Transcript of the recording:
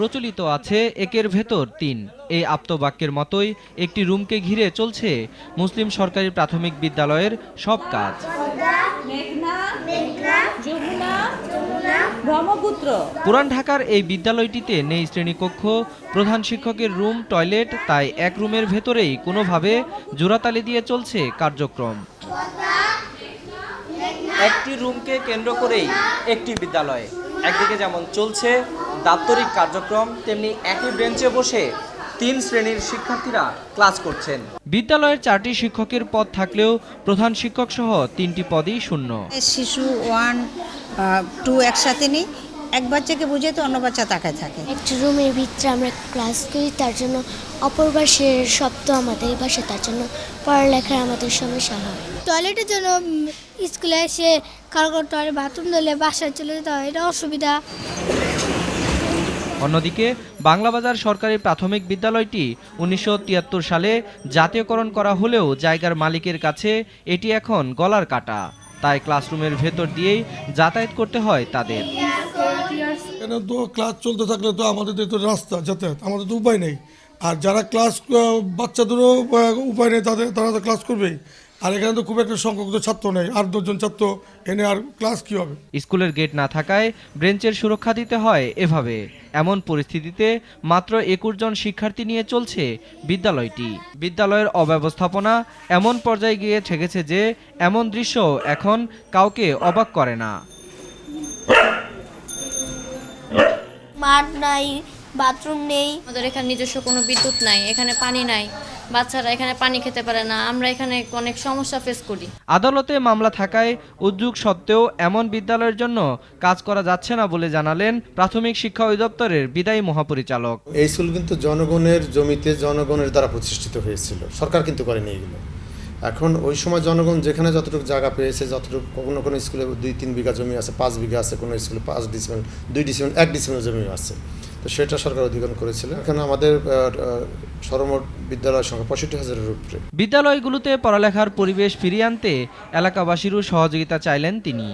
প্রচলিত আছে একের ভেতর তিন। এই আপ্তবাক্যের মতোই একটি রুমকে ঘিরে চলছে মুসলিম সরকারি প্রাথমিক বিদ্যালয়ের সব কাজ। ব্রহ্মপুত্র। পুরান ঢাকার এই বিদ্যালয়টিতে নেই শ্রেণীকক্ষ প্রধান শিক্ষকের রুম টয়লেট তাই এক রুমের ভেতরেই কোনোভাবে জোড়াতালি দিয়ে চলছে কার্যক্রম। একটি রুমকে কেন্দ্র করেই একটি বিদ্যালয়। একদিকে যেমন চলছে দাপ্তরিক কার্যক্রম তেমনি একই বেঞ্চে বসে তিন শ্রেণির শিক্ষার্থীরা ক্লাস করছেন। বিদ্যালয়ের চারটি শিক্ষকের পদ থাকলেও প্রধান শিক্ষক সহ তিনটি পদই শূন্য। শিশু ওয়ান টু একসাথে নেই। এক বাচ্চাকে বুঝে তো অন্য বাচ্চা তাকায় থাকে। একটা রুমের ভিতরে আমরা ক্লাস করি তার জন্য অপর পাশের শব্দ আমাদের পাশে তার জন্য পড়ালেখার আমাদের সমস্যা হয় টয়লেটের জন্য স্কুলে এসে কারও কারও টয়লেট বাথরুম দিলে বাসায় চলে যেতে হয় এটা অসুবিধা। অন্যদিকে, বাংলাবাজার সরকারি প্রাথমিক বিদ্যালয়টি উনিশশো তিয়াত্তর সালে জাতীয়করণ করা হলেও জায়গার মালিকের কাছে এটি এখন গলার কাটা। তাই ক্লাসরুমের ভেতর দিয়েই যাতায়াত করতে হয় তাদের। ক্লাস চলতে থাকলে তো আমাদের তো রাস্তা, যাতায়াত, আমাদের তো উপায় নেই। আর যারা ক্লাস বাচ্চাদেরও উপায় নেই, তাদের, তারা তো ক্লাস করবেই। আর এখানে তো খুব একটা সংখ্যক তো ছাত্র নেই। আর দশজন ছাত্র এনে আর ক্লাস কী হবে? স্কুলের গেট না থাকায় ব্রেঞ্চের সুরক্ষা দিতে হয় এভাবে। এমন পরিস্থিতিতে মাত্র একুশ জন শিক্ষার্থী নিয়ে চলছে বিদ্যালয়টি। বিদ্যালয়ের অব্যবস্থাপনা এমন পর্যায়ে গিয়ে ঠেকেছে যে এমন দৃশ্য এখন কাউকে অবাক করে না। মাঠ নাই বাথরুম নেই। আমাদের এখানে নিজস্ব কোনো বিদ্যুৎ নাই এখানে পানি নাই। বাচ্চারা এখানে পানি খেতে পারে না আমরা এখানে অনেক সমস্যা ফেস করি। আদালতে মামলা থাকায় উদ্যোগ সত্ত্বেও এমন বিদ্যালয়ের জন্য কাজ করা যাচ্ছে না বলে জানালেন প্রাথমিক শিক্ষা অধিদপ্তরের বিদায়ী মহাপরিচালক। এই স্কুল কিন্তু জনগণের জমিতে জনগণের দ্বারা প্রতিষ্ঠিত হয়েছিল। সরকার কিন্তু করেনি এগুলো। এখন ওই সময় জনগণ যেখানে যতটুকু জায়গা পেয়েছে, যতটুকু কোনো কোনো স্কুলে দুই, তিন বিঘা জমি আছে, পাঁচ বিঘা আছে, কোনো স্কুলে পাঁচ ডিসিমেল দুই ডিসিমেল এক ডিসিমেল জমি আছে। তো সেটা সরকার অধিগ্রহণ করেছিল। এখানে আমাদের সর্বমোট বিদ্যালয়ের সংখ্যা পঁয়ষট্টি হাজারের উপরে। বিদ্যালয়গুলোতে পড়ালেখার পরিবেশ ফিরিয়ে আনতে এলাকাবাসীরও সহযোগিতা চাইলেন তিনি।